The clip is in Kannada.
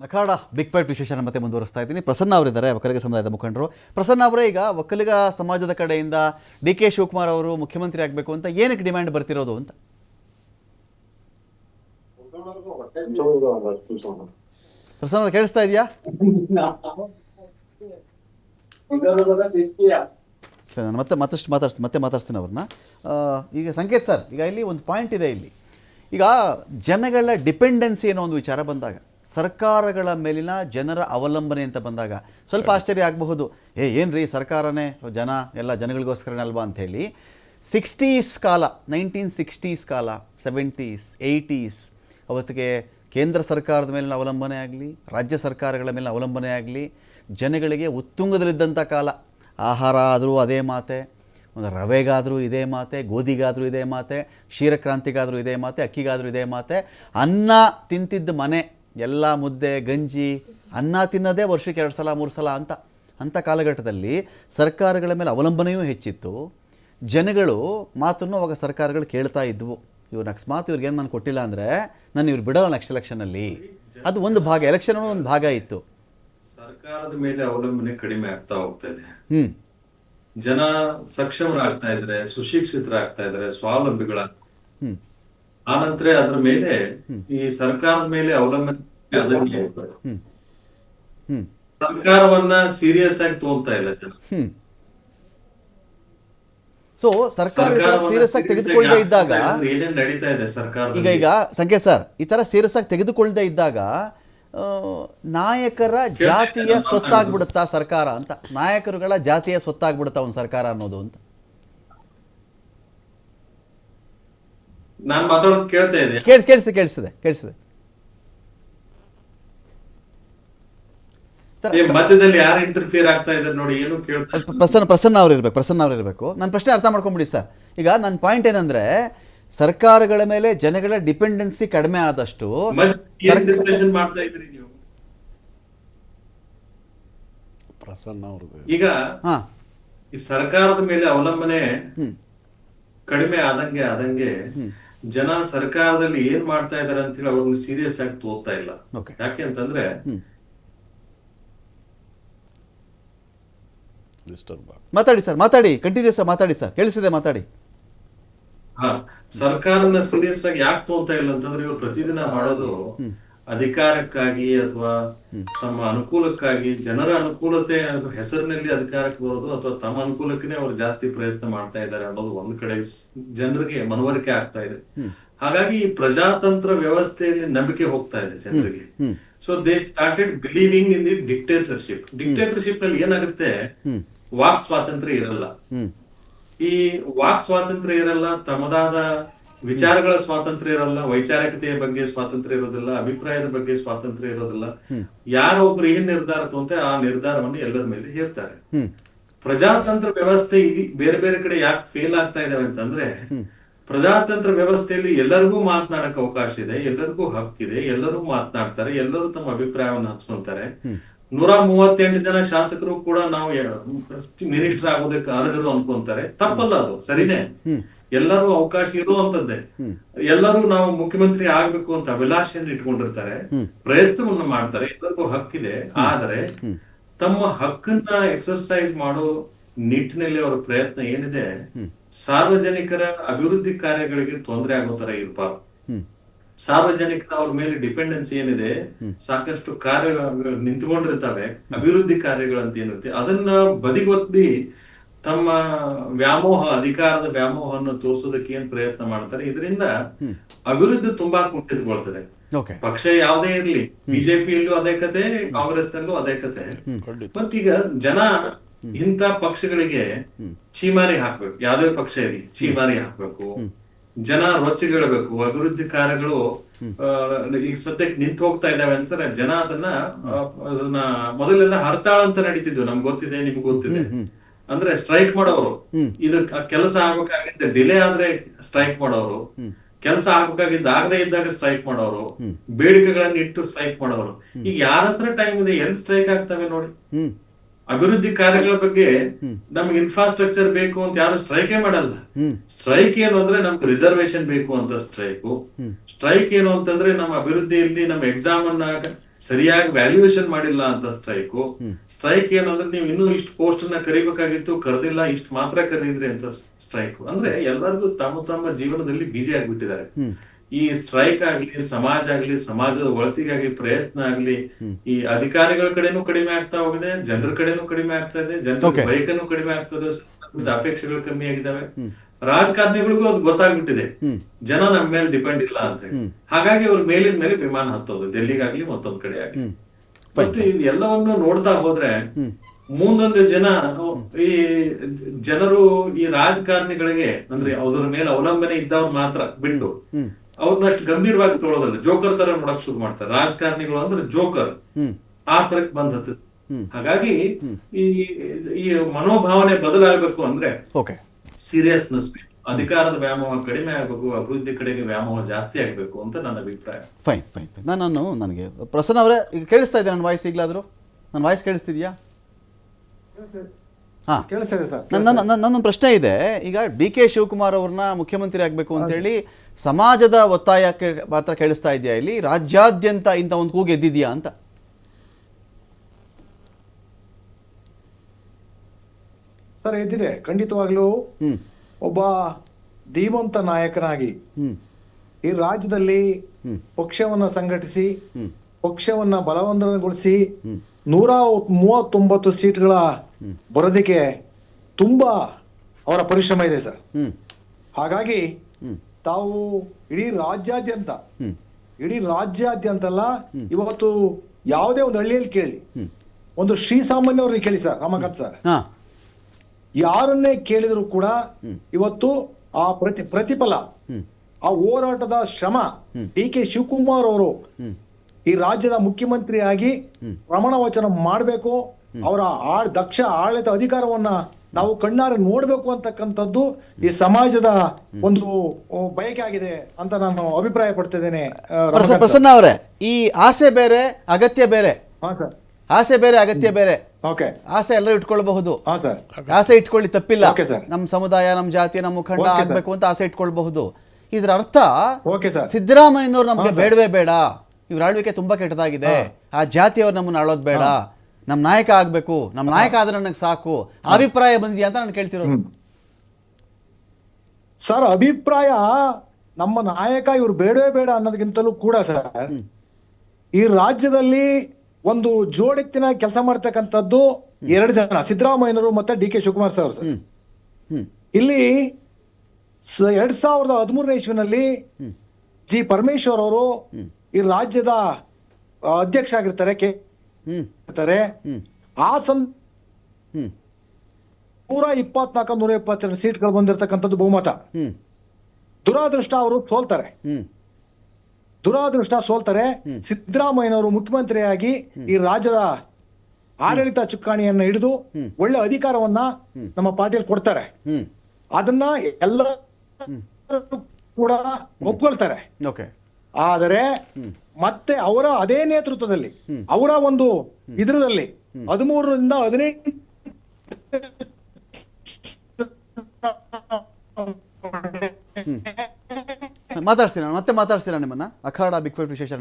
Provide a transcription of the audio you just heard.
ಅಖಾಡ ಬಿಗ್ ಫೈಟ್ ವಿಶೇಷ ಮತ್ತೆ ಮುಂದುವರಿಸ್ತಾ ಇದ್ದೀನಿ. ಪ್ರಸನ್ನ ಅವರಿದ್ದಾರೆ, ಒಕ್ಕಲಿಗ ಸಮುದಾಯದ ಮುಖಂಡರು. ಪ್ರಸನ್ನ ಅವರೇ ಈಗ ಒಕ್ಕಲಿಗ ಸಮಾಜದ ಕಡೆಯಿಂದ ಡಿ ಕೆ ಶಿವಕುಮಾರ್ ಅವರು ಮುಖ್ಯಮಂತ್ರಿ ಆಗಬೇಕು ಅಂತ ಏನಕ್ಕೆ ಡಿಮ್ಯಾಂಡ್ ಬರ್ತಿರೋದು ಅಂತ? ಪ್ರಸನ್ನ ಕೇಳಿಸ್ತಾ ಇದೆಯಾ? ನಾನು ಮತ್ತೆ ಮತ್ತಷ್ಟು ಮಾತಾಡ್ತೀನಿ ಮತ್ತೆ ಮಾತಾಡ್ತೀನಿ ಅವ್ರನ್ನ. ಈಗ ಸಂಕೇತ್ ಸರ್, ಈಗ ಇಲ್ಲಿ ಒಂದು ಪಾಯಿಂಟ್ ಇದೆ ಇಲ್ಲಿ. ಈಗ ಜನಗಳ ಡಿಪೆಂಡೆನ್ಸಿ ಅನ್ನೋ ಒಂದು ವಿಚಾರ ಬಂದಾಗ ಸರ್ಕಾರಗಳ ಮೇಲಿನ ಜನರ ಅವಲಂಬನೆ ಅಂತ ಬಂದಾಗ ಸ್ವಲ್ಪ ಆಶ್ಚರ್ಯ ಆಗಬಹುದು. ಏ ಏನು ರೀ ಸರ್ಕಾರನೇ? ಜನ ಎಲ್ಲ ಜನಗಳಿಗೋಸ್ಕರನೇ ಅಲ್ವಾ ಅಂಥೇಳಿ ಸಿಕ್ಸ್ಟೀಸ್ ಕಾಲ ನೈನ್ಟೀನ್ ಸಿಕ್ಸ್ಟೀಸ್ ಕಾಲ ಸೆವೆಂಟೀಸ್ ಏಯ್ಟೀಸ್ ಅವತ್ತಿಗೆ ಕೇಂದ್ರ ಸರ್ಕಾರದ ಮೇಲಿನ ಅವಲಂಬನೆ ಆಗಲಿ ರಾಜ್ಯ ಸರ್ಕಾರಗಳ ಮೇಲಿನ ಅವಲಂಬನೆ ಆಗಲಿ ಜನಗಳಿಗೆ ಉತ್ತುಂಗದಲ್ಲಿದ್ದಂಥ ಕಾಲ. ಆಹಾರ ಆದರೂ ಅದೇ ಮಾತೆ ಒಂದು ರವೆಗಾದರೂ ಇದೇ ಮಾತೆ ಗೋಧಿಗಾದರೂ ಇದೇ ಮಾತೆ ಕ್ಷೀರಕ್ರಾಂತಿಗಾದರೂ ಇದೇ ಮಾತೆ ಅಕ್ಕಿಗಾದರೂ ಇದೇ ಮಾತೆ ಅನ್ನ ತಿಂತಿದ್ದ ಮನೆ ಎಲ್ಲ ಮುದ್ದೆ ಗಂಜಿ ಅನ್ನ ತಿನ್ನೋದೇ ವರ್ಷಕ್ಕೆ ಎರಡು ಸಲ ಮೂರು ಸಲ ಅಂತ ಅಂಥ ಕಾಲಘಟ್ಟದಲ್ಲಿ ಸರ್ಕಾರಗಳ ಮೇಲೆ ಅವಲಂಬನೆಯೂ ಹೆಚ್ಚಿತ್ತು. ಜನಗಳು ಮಾತನ್ನು ಅವಾಗ ಸರ್ಕಾರಗಳು ಕೇಳ್ತಾ ಇದ್ವು. ಇವ್ರು ಅಕಸ್ಮಾತ್ ಇವ್ರಿಗೇನು ನಾನು ಕೊಟ್ಟಿಲ್ಲ ಅಂದರೆ ನಾನು ಇವ್ರು ಬಿಡಲ್ಲ ನೆಕ್ಸ್ಟ್ ಎಲೆಕ್ಷನಲ್ಲಿ ಅದು ಒಂದು ಭಾಗ ಎಲೆಕ್ಷನ್ ಒಂದು ಭಾಗ ಇತ್ತು. ಸರ್ಕಾರದ ಮೇಲೆ ಅವಲಂಬನೆ ಕಡಿಮೆ ಆಗ್ತಾ ಹೋಗ್ತಾ ಇದೆ. ಹ್ಮ್. ಜನ ಸಕ್ಷಮರಾಗ್ತಾ ಇದ್ರೆ ಸುಶಿಕ್ಷಿತರಾಗ್ತಾ ಇದ್ರೆ ಸ್ವಾವಲಂಬಿಗಳ ಆನಂತರ ಅದ್ರ ಮೇಲೆ ಈ ಸರ್ಕಾರದ ಮೇಲೆ ಅವಲಂಬನೆ ಅದಕ್ಕೆ ಸರ್ಕಾರವನ್ನ ಸೀರಿಯಸ್ ಆಗಿ ತಗೊಂತಾ ಇಲ್ಲ ಜನ. ಸೊ ಸರ್ಕಾರ ಸೀರಿಯಸ್ ಆಗಿ ತೆಗೆದುಕೊಳ್ಳದೆ ಇದ್ದಾಗ ಏನೇನು. ನಡೀತಾ ಇದೆ ಸರ್ಕಾರ ಈಗ ಈಗ ಸಂಕೇತ್ ಸರ್ ಈ ತರ ಸೀರಿಯಸ್ ಆಗಿ ತೆಗೆದುಕೊಳ್ಳದೆ ಇದ್ದಾಗ ಆ, ನಾಯಕರ ಜಾತಿಯ ಸ್ವತ್ತಾಗ್ಬಿಡುತ್ತಾ ಸರ್ಕಾರ ಅಂತ? ನಾಯಕರುಗಳ ಜಾತಿಯ ಸ್ವತ್ತಾಗ್ಬಿಡುತ್ತಾ ಒಂದು ಸರ್ಕಾರ ಅನ್ನೋದು ಅಂತ? ನಾನ್ ಮಾತಾಡೋದು ಕೇಳ್ತಾ ಇದೆ ಕೇಳಿಸ್ ಕೇಳಿಸಿದೆ ಕೇಳಿಸಿದೆ ಕೇಳಿಸಿದೆ ಮಧ್ಯದಲ್ಲಿ ಯಾರು ಇಂಟರ್ಫಿಯರ್ ಆಗ್ತಾ ಇದ್ದಾರೆ ನೋಡಿ ಏನು ಕೇಳ್ತಾ ಪ್ರಸನ್ನ ಪ್ರಸನ್ನ ಅವ್ರು ಇರಬೇಕು ಪ್ರಸನ್ನ ಅವ್ರು ಇರಬೇಕು. ನನ್ನ ಪ್ರಶ್ನೆ ಅರ್ಥ ಮಾಡ್ಕೊಂಬಿಡಿ ಸರ್. ಈಗ ನನ್ನ ಪಾಯಿಂಟ್ ಏನಂದ್ರೆ ಸರ್ಕಾರಗಳ ಮೇಲೆ ಜನಗಳ ಡಿಪೆಂಡೆನ್ಸಿ ಕಡಿಮೆ ಆದಷ್ಟು ಡಿಸ್ಕಷನ್ ಮಾಡ್ತಾ ಇದ್ರಿ ನೀವು? ಪ್ರಸನ್ನ ಅವ್ರದ್ದು. ಈಗ ಹಾ. ಈ ಸರ್ಕಾರದ ಮೇಲೆ ಅವಲಂಬನೆ ಹ್ಮ್. ಕಡಿಮೆ ಆದಂಗೆ ಆದಂಗೆ ಜನ ಸರ್ಕಾರದಲ್ಲಿ ಏನ್ ಮಾಡ್ತಾ ಇದಾರೆ ಅಂತ ಹೇಳಿ ಅವ್ರನ್ನ ಸೀರಿಯಸ್ ಆಗಿ ತೋರ್ತಾ ಇಲ್ಲ. ಯಾಕೆ ಅಂತಂದ್ರೆ ಮಾತಾಡಿ ಸರ್ ಮಾತಾಡಿ. ಕಂಟಿನ್ಯೂಸ್ ಮಾತಾಡಿ ಸರ್. ಕೇಳಿಸಿದೆ ಮಾತಾಡಿ. ಹಾ ಸರ್ಕಾರನ ಸೀರಿಯಸ್ ಆಗಿ ಯಾಕೆ ತೋರ್ತಾ ಇಲ್ಲ ಅಂತಂದ್ರೆ ಇವ್ರು ಪ್ರತಿದಿನ ಮಾಡೋದು ಅಧಿಕಾರಕ್ಕಾಗಿ ಅಥವಾ ತಮ್ಮ ಅನುಕೂಲಕ್ಕಾಗಿ ಜನರ ಅನುಕೂಲತೆ ಹೆಸರಿನಲ್ಲಿ ಅಧಿಕಾರಕ್ಕೆ ಬರೋದು ಅಥವಾ ತಮ್ಮ ಅನುಕೂಲಕ್ಕೆ ಅವರು ಜಾಸ್ತಿ ಪ್ರಯತ್ನ ಮಾಡ್ತಾ ಇದ್ದಾರೆ ಅನ್ನೋದು ಒಂದ್ ಕಡೆ ಜನರಿಗೆ ಮನವರಿಕೆ ಆಗ್ತಾ ಇದೆ. ಹಾಗಾಗಿ ಈ ಪ್ರಜಾತಂತ್ರ ವ್ಯವಸ್ಥೆಯಲ್ಲಿ ನಂಬಿಕೆ ಹೋಗ್ತಾ ಇದೆ ಜನರಿಗೆ. So they started believing in the dictatorship ಡಿಕ್ಟೇಟರ್ಶಿಪ್ನಲ್ಲಿ ಏನಾಗುತ್ತೆ? ವಾಕ್ ಸ್ವಾತಂತ್ರ್ಯ ಇರಲ್ಲ. ಈ ವಾಕ್ ಸ್ವಾತಂತ್ರ್ಯ ಇರಲ್ಲ ತಮ್ಮದಾದ ವಿಚಾರಗಳ ಸ್ವಾತಂತ್ರ್ಯ ಇರಲ್ಲ ವೈಚಾರಿಕತೆಯ ಬಗ್ಗೆ ಸ್ವಾತಂತ್ರ್ಯ ಇರೋದಿಲ್ಲ ಅಭಿಪ್ರಾಯದ ಬಗ್ಗೆ ಸ್ವಾತಂತ್ರ್ಯ ಇರೋದಿಲ್ಲ. ಯಾರೋ ಒಬ್ರು ಏನ್ ನಿರ್ಧಾರ ತಗೊಂತೆ ಆ ನಿರ್ಧಾರವನ್ನು ಎಲ್ಲರ ಮೇಲೆ ಹೇರ್ತಾರೆ. ಪ್ರಜಾತಂತ್ರ ವ್ಯವಸ್ಥೆ ಬೇರೆ ಬೇರೆ ಕಡೆ ಯಾಕೆ ಫೇಲ್ ಆಗ್ತಾ ಇದಾವೆ ಅಂತಂದ್ರೆ ಪ್ರಜಾತಂತ್ರ ವ್ಯವಸ್ಥೆಯಲ್ಲಿ ಎಲ್ಲರಿಗೂ ಮಾತನಾಡಕ್ ಅವಕಾಶ ಇದೆ ಎಲ್ಲರಿಗೂ ಹಕ್ಕಿದೆ ಎಲ್ಲರೂ ಮಾತನಾಡ್ತಾರೆ ಎಲ್ಲರೂ ತಮ್ಮ ಅಭಿಪ್ರಾಯವನ್ನು ಹಂಚ್ಕೊಂತಾರೆ. ನೂರ ಮೂವತ್ತೆಂಟು ಜನ ಶಾಸಕರು ಕೂಡ ನಾವು ಮಿನಿಸ್ಟರ್ ಆಗೋದಕ್ಕೆ ಅರ್ಹರು ಅನ್ಕೊಂತಾರೆ ತಪ್ಪಲ್ಲ ಅದು ಸರಿನೇ? ಎಲ್ಲರೂ ಅವಕಾಶ ಇರುವಂತದ್ದೇ ಎಲ್ಲರೂ ನಾವು ಮುಖ್ಯಮಂತ್ರಿ ಆಗ್ಬೇಕು ಅಂತ ಅಭಿಲಾಷೆಯನ್ನು ಇಟ್ಕೊಂಡಿರ್ತಾರೆ. ಪ್ರಯತ್ನವನ್ನು ಮಾಡ್ತಾರೆ. ಎಲ್ಲರಿಗೂ ಹಕ್ಕಿದೆ. ಆದರೆ ತಮ್ಮ ಹಕ್ಕನ್ನ ಎಕ್ಸರ್ಸೈಸ್ ಮಾಡೋ ನಿಟ್ಟಿನಲ್ಲಿ ಅವರ ಪ್ರಯತ್ನ ಏನಿದೆ ಸಾರ್ವಜನಿಕರ ಅಭಿವೃದ್ಧಿ ಕಾರ್ಯಗಳಿಗೆ ತೊಂದರೆ ಆಗೋ ತರ ಇರಬಾರ್ದು. ಸಾರ್ವಜನಿಕರ ಅವ್ರ ಮೇಲೆ ಡಿಪೆಂಡೆನ್ಸಿ ಏನಿದೆ ಸಾಕಷ್ಟು ಕಾರ್ಯ ನಿಂತ್ಕೊಂಡಿರ್ತವೆ. ಅಭಿವೃದ್ಧಿ ಕಾರ್ಯಗಳಂತ ಏನಿರುತ್ತೆ ಅದನ್ನ ಬದಿಗೊತ್ತಿ ತಮ್ಮ ವ್ಯಾಮೋಹ ಅಧಿಕಾರದ ವ್ಯಾಮೋಹವನ್ನು ತೋರಿಸೋದಕ್ಕೆ ಏನ್ ಪ್ರಯತ್ನ ಮಾಡ್ತಾರೆ? ಇದರಿಂದ ಅಭಿವೃದ್ಧಿ ತುಂಬಾ ಕುಂಠಿತಗೊಳ್ತದೆ. ಓಕೆ ಪಕ್ಷ ಯಾವುದೇ ಇರಲಿ ಬಿಜೆಪಿಯಲ್ಲೂ ಅದೇ ಕತೆ ಕಾಂಗ್ರೆಸ್ನಲ್ಲೂ ಅದೇ ಕತೆ. ಬಟ್ ಮತ್ತೀಗ ಜನ ಇಂಥ ಪಕ್ಷಗಳಿಗೆ ಚೀಮಾರಿ ಹಾಕ್ಬೇಕು. ಯಾವ್ದೇ ಪಕ್ಷ ಇರಲಿ ಚೀಮಾರಿ ಹಾಕ್ಬೇಕು. ಜನ ರೊಚ್ಚಿಗಿಡಬೇಕು ಅಭಿವೃದ್ಧಿ ಕಾರ್ಯಗಳು ಆ, ಈಗ ಸದ್ಯಕ್ಕೆ ನಿಂತು ಹೋಗ್ತಾ ಇದಾವೆ ಅಂತಾರೆ. ಜನ ಅದನ್ನ ಅದನ್ನ ಮೊದಲೆಲ್ಲ ಹರ್ತಾಳ ಅಂತ ನಡೀತಿದ್ವು. ನಮ್ಗೆ ಗೊತ್ತಿದೆ ನಿಮ್ಗೆ ಗೊತ್ತಿದೆ. ಅಂದ್ರೆ ಸ್ಟ್ರೈಕ್ ಮಾಡೋರು. ಇದು ಕೆಲಸ ಆಗ್ಬೇಕಾಗಿದ್ದ ಡಿಲೇ ಆದ್ರೆ ಸ್ಟ್ರೈಕ್ ಮಾಡೋರು. ಕೆಲಸ ಆಗ್ಬೇಕಾಗಿದ್ದ ಆಗದೆ ಇದ್ದಾಗ ಸ್ಟ್ರೈಕ್ ಮಾಡೋರು. ಬೇಡಿಕೆಗಳನ್ನ ಇಟ್ಟು ಸ್ಟ್ರೈಕ್ ಮಾಡೋರು. ಈಗ ಯಾರ ಹತ್ರ ಟೈಮ್ ಇದೆ ಎಲ್ಲಿ ಸ್ಟ್ರೈಕ್ ಆಗ್ತವೆ ನೋಡಿ. ಅಭಿವೃದ್ಧಿ ಕಾರ್ಯಗಳ ಬಗ್ಗೆ ನಮ್ಗೆ ಇನ್ಫ್ರಾಸ್ಟ್ರಕ್ಚರ್ ಬೇಕು ಅಂತ ಯಾರು ಸ್ಟ್ರೈಕೇ ಮಾಡಲ್ಲ. ಸ್ಟ್ರೈಕ್ ಏನು ಅಂದ್ರೆ ನಮ್ಗೆ ರಿಸರ್ವೇಶನ್ ಬೇಕು ಅಂತ ಸ್ಟ್ರೈಕು ಸ್ಟ್ರೈಕ್ ಏನು ಅಂತಂದ್ರೆ ನಮ್ಮ ಅಭಿವೃದ್ಧಿಯಲ್ಲಿ ನಮ್ಮ ಎಕ್ಸಾಮ್ ಅನ್ನ ಸರಿಯಾಗಿ ವ್ಯಾಲ್ಯೂಯೇಷನ್ ಮಾಡಿಲ್ಲ ಅಂತ ಸ್ಟ್ರೈಕು ಸ್ಟ್ರೈಕ್ ಏನಂದ್ರೆ ನೀವು ಇನ್ನೂ ಇಷ್ಟು ಪೋಸ್ಟ್ ಅನ್ನ ಕರಿಬೇಕಾಗಿತ್ತು ಕರೆದಿಲ್ಲ ಇಷ್ಟು ಮಾತ್ರ ಕರೆದಿದ್ರಿ ಅಂತ ಸ್ಟ್ರೈಕ್ ಅಂದ್ರೆ ಎಲ್ಲರಿಗೂ ತಮ್ಮ ತಮ್ಮ ಜೀವನದಲ್ಲಿ ಬಿಜಿ ಆಗಿಬಿಟ್ಟಿದ್ದಾರೆ. ಈ ಸ್ಟ್ರೈಕ್ ಆಗ್ಲಿ ಸಮಾಜ ಆಗ್ಲಿ ಸಮಾಜದ ಒಳತಿಗಾಗಿ ಪ್ರಯತ್ನ ಆಗ್ಲಿ ಈ ಅಧಿಕಾರಿಗಳ ಕಡೆನೂ ಕಡಿಮೆ ಆಗ್ತಾ ಹೋಗಿದೆ ಜನರ ಕಡೆನೂ ಕಡಿಮೆ ಆಗ್ತಾ ಇದೆ ಜನರ. ಬೈಕನ್ನು ಕಡಿಮೆ ಆಗ್ತದೆ ಅಪೇಕ್ಷೆಗಳು ಕಮ್ಮಿ ಆಗಿದ್ದಾವೆ. ರಾಜಕಾರಣಿಗಳಿಗೂ ಅದು ಗೊತ್ತಾಗ್ಬಿಟ್ಟಿದೆ. ಜನ ನಮ್ಮ ಮೇಲೆ ಡಿಪೆಂಡ್ ಇಲ್ಲ ಅಂತ ಹೇಳಿ. ಹಾಗಾಗಿ ಅವ್ರ ಮೇಲಿದ ಮೇಲೆ ವಿಮಾನ ಹತ್ತೋದು ಡೆಲ್ಲಿಗಾಗ್ಲಿ ಮತ್ತೊಂದ್ ಕಡೆ ಆಗ್ಲಿ. ಮತ್ತು ಇದೆಲ್ಲವನ್ನು ನೋಡ್ತಾ ಹೋದ್ರೆ ಮುಂದೊಂದು ಜನ ಈ ಜನರು ಈ ರಾಜಕಾರಣಿಗಳಿಗೆ ಅಂದ್ರೆ ಅದರ ಮೇಲೆ ಅವಲಂಬನೆ ಇದ್ದವ್ರು ಮಾತ್ರ ಬಿಟ್ಟು ಅವ್ರನ್ನ ಅಷ್ಟು ಗಂಭೀರವಾಗಿ ತೊಳೋದಲ್ಲ. ಜೋಕರ್ ತರ ನೋಡಕ್ ಶುರು ಮಾಡ್ತಾರೆ. ರಾಜಕಾರಣಿಗಳು ಅಂದ್ರೆ ಜೋಕರ್. ಆ ತರಕ್ ಬಂದ್ ಹತ್ತದ ಹಾಗಾಗಿ ಈ ಈ ಮನೋಭಾವನೆ ಬದಲಾಗಬೇಕು ಅಂದ್ರೆ ಸೀರಿಯಸ್ನೆಸ್ ಅಧಿಕಾರದ ವ್ಯಾಮೋಹ ಕಡಿಮೆ ಆಗಬೇಕು ಅಭಿವೃದ್ಧಿ ಕಡೆಗೆ ವ್ಯಾಮೋಹ ಜಾಸ್ತಿ ಆಗಬೇಕು ಅಂತ ನನ್ನ ಅಭಿಪ್ರಾಯ. ಫೈನ್ ಫೈನ್ ಫೈನ್ ನಾನು ನಾನು ನನಗೆ ಪ್ರಸನ್ನ ಅವರೇ ಈಗ ಕೇಳಿಸ್ತಾ ಇದ್ದೆ ನನ್ನ ವಾಯ್ಸ್ ಈಗಲಾದರೂ? ನನ್ನ ವಾಯ್ಸ್ ಕೇಳಿಸ್ತಿದ್ಯಾ? ಹಾಂ. ಕೇಳಿಸ್ತಿದೆ ಸರ್ ನನ್ನ ನನ್ನ- ನನ್ನ ನನ್ನೊಂದು ಪ್ರಶ್ನೆ ಇದೆ. ಈಗ ಡಿ ಕೆ ಶಿವಕುಮಾರ್ ಅವ್ರನ್ನ ಮುಖ್ಯಮಂತ್ರಿ ಆಗಬೇಕು ಅಂತೇಳಿ ಸಮಾಜದ ಒತ್ತಾಯಕ್ಕೆ ಮಾತ್ರ ಕೇಳಿಸ್ತಾ ಇದೆಯಾ ಇಲ್ಲಿ? ರಾಜ್ಯಾದ್ಯಂತ ಇಂಥ ಒಂದು ಕೂಗು ಎದ್ದಿದೆಯಾ ಅಂತ? ಸರ್ ಎದ್ದಿದೆ. ಖಂಡಿತವಾಗ್ಲೂ ಒಬ್ಬ ಧೀಮಂತ ನಾಯಕನಾಗಿ ಈ ರಾಜ್ಯದಲ್ಲಿ ಪಕ್ಷವನ್ನ ಸಂಘಟಿಸಿ ಪಕ್ಷವನ್ನ ಬಲವಂತಗೊಳಿಸಿ ನೂರ ಮೂವತ್ತೊಂಬತ್ತು ಸೀಟ್ಗಳ ಬರೋದಕ್ಕೆ ತುಂಬಾ ಅವರ ಪರಿಶ್ರಮ ಇದೆ ಸರ್. ಹಾಗಾಗಿ ತಾವು ಇಡೀ ರಾಜ್ಯಾದ್ಯಂತ ಇಡೀ ರಾಜ್ಯಾದ್ಯಂತ ಅಲ್ಲ ಇವತ್ತು ಯಾವುದೇ ಒಂದು ಹಳ್ಳಿಯಲ್ಲಿ ಕೇಳಿ ಒಂದು ಶ್ರೀಸಾಮಾನ್ಯವ್ರಿಗೆ ಕೇಳಿ ಸರ್ ರಾಮಕಾಂತ್ ಸರ್. ಯಾರನ್ನೇ ಕೇಳಿದ್ರು ಕೂಡ ಇವತ್ತು ಆ ಪ್ರತಿ ಪ್ರತಿಫಲ ಆ ಹೋರಾಟದ ಶ್ರಮ ಡಿ ಕೆ ಶಿವಕುಮಾರ್ ಅವರು ಈ ರಾಜ್ಯದ ಮುಖ್ಯಮಂತ್ರಿಯಾಗಿ ಪ್ರಮಾಣ ವಚನ ಮಾಡಬೇಕು ಅವರ ಆಳ್ ದಕ್ಷ ಆಡಳಿತ ಅಧಿಕಾರವನ್ನ ನಾವು ಕಣ್ಣಾರೆ ನೋಡಬೇಕು ಅಂತಕ್ಕಂಥದ್ದು ಈ ಸಮಾಜದ ಒಂದು ಬಯಕೆ ಆಗಿದೆ ಅಂತ ನಾನು ಅಭಿಪ್ರಾಯ ಪಡ್ತಿದ್ದೇನೆ. ಪ್ರಸನ್ನ ಅವರೇ ಈ ಆಸೆ ಬೇರೆ ಅಗತ್ಯ ಬೇರೆ. ಹಾ ಸರ್. ಆಸೆ ಬೇರೆ ಅಗತ್ಯ ಬೇರೆ. ಆಸೆ ಎಲ್ಲರೂ ಇಟ್ಕೊಳ್ಬಹುದು. ಆಸೆ ಇಟ್ಕೊಳ್ಳಿ ತಪ್ಪಿಲ್ಲ. ನಮ್ಮ ಸಮುದಾಯ ನಮ್ಮ ಜಾತಿ ನಮ್ಮ ಮುಖಂಡ ಆಗ್ಬೇಕು ಅಂತ ಆಸೆ ಇಟ್ಕೊಳ್ಬಹುದು. ಇದ್ರ ಅರ್ಥ ಸಿದ್ದರಾಮಯ್ಯನವ್ರು ನಮಗೆ ಬೇಡವೇ ಬೇಡ. ಇವ್ರ ಆಳ್ವಿಕೆ ತುಂಬಾ ಕೆಟ್ಟದಾಗಿದೆ. ಆ ಜಾತಿಯವ್ರು ನಮ್ಮನ್ನ ಆಳೋದ್ ಬೇಡ. ನಮ್ಮ ನಾಯಕ ಆಗ್ಬೇಕು. ನಮ್ಮ ನಾಯಕ ಆದ್ರೆ ನನಗೆ ಸಾಕು. ಅಭಿಪ್ರಾಯ ಬಂದಿದ್ಯಾ ಅಂತ ನಾನು ಕೇಳ್ತಿರೋದು. ಸರ್ ಅಭಿಪ್ರಾಯ ನಮ್ಮ ನಾಯಕ ಇವ್ರು ಬೇಡವೇ ಬೇಡ ಅನ್ನೋದಕ್ಕಿಂತಲೂ ಕೂಡ ಸರ್ ಈ ರಾಜ್ಯದಲ್ಲಿ ಒಂದು ಜೋಡೆತ್ತಿನ ಕೆಲಸ ಮಾಡ್ತಕ್ಕಂಥದ್ದು ಎರಡು ಜನ ಸಿದ್ದರಾಮಯ್ಯನವರು ಮತ್ತೆ ಡಿ ಕೆ ಶಿವಕುಮಾರ್ ಸರ್ ಇಲ್ಲಿ ಎರಡ್ ಸಾವಿರದ ಹದಿಮೂರನೇ ಇಸ್ವಿನಲ್ಲಿ ಜಿ ಪರಮೇಶ್ವರ್ ಅವರು ಈ ರಾಜ್ಯದ ಅಧ್ಯಕ್ಷ ಆಗಿರ್ತಾರೆ ಕೆ ಇರ್ತಾರೆ. ಆ ಸಂ ನೂರ ಇಪ್ಪತ್ನಾಲ್ಕು ನೂರ ಇಪ್ಪತ್ತೆರಡು ಸೀಟ್ಗಳು ಬಂದಿರತಕ್ಕಂಥದ್ದು ಬಹುಮತ. ಹ್ಮ್. ದುರಾದೃಷ್ಟ ಅವರು ಸೋಲ್ತಾರೆ. ದುರಾದೃಷ್ಟ ಸೋಲ್ತಾರೆ. ಸಿದ್ದರಾಮಯ್ಯನವರು ಮುಖ್ಯಮಂತ್ರಿಯಾಗಿ ಈ ರಾಜ್ಯದ ಆಡಳಿತ ಚುಕ್ಕಾಣಿಯನ್ನ ಹಿಡಿದು ಒಳ್ಳೆ ಅಧಿಕಾರವನ್ನ ನಮ್ಮ ಪಾರ್ಟಿಯಲ್ಲಿ ಕೊಡ್ತಾರೆ. ಅದನ್ನ ಎಲ್ಲ ಕೂಡ ಒಪ್ಕೊಳ್ತಾರೆ. ಆದರೆ ಮತ್ತೆ ಅವರ ಅದೇ ನೇತೃತ್ವದಲ್ಲಿ ಅವರ ಒಂದು ಇದರದಲ್ಲಿ ಹದಿಮೂರರಿಂದ ಹದಿನೆಂಟು ಮಾತಾಡ್ತೀನಿ ನಾನು ಮತ್ತೆ ಮಾತಾಡ್ತೀನಿ ನಿಮ್ಮನ್ನ? ಅಖಾಡ ಬಿಗ್ ಫೈಟ್ ವಿಶೇಷ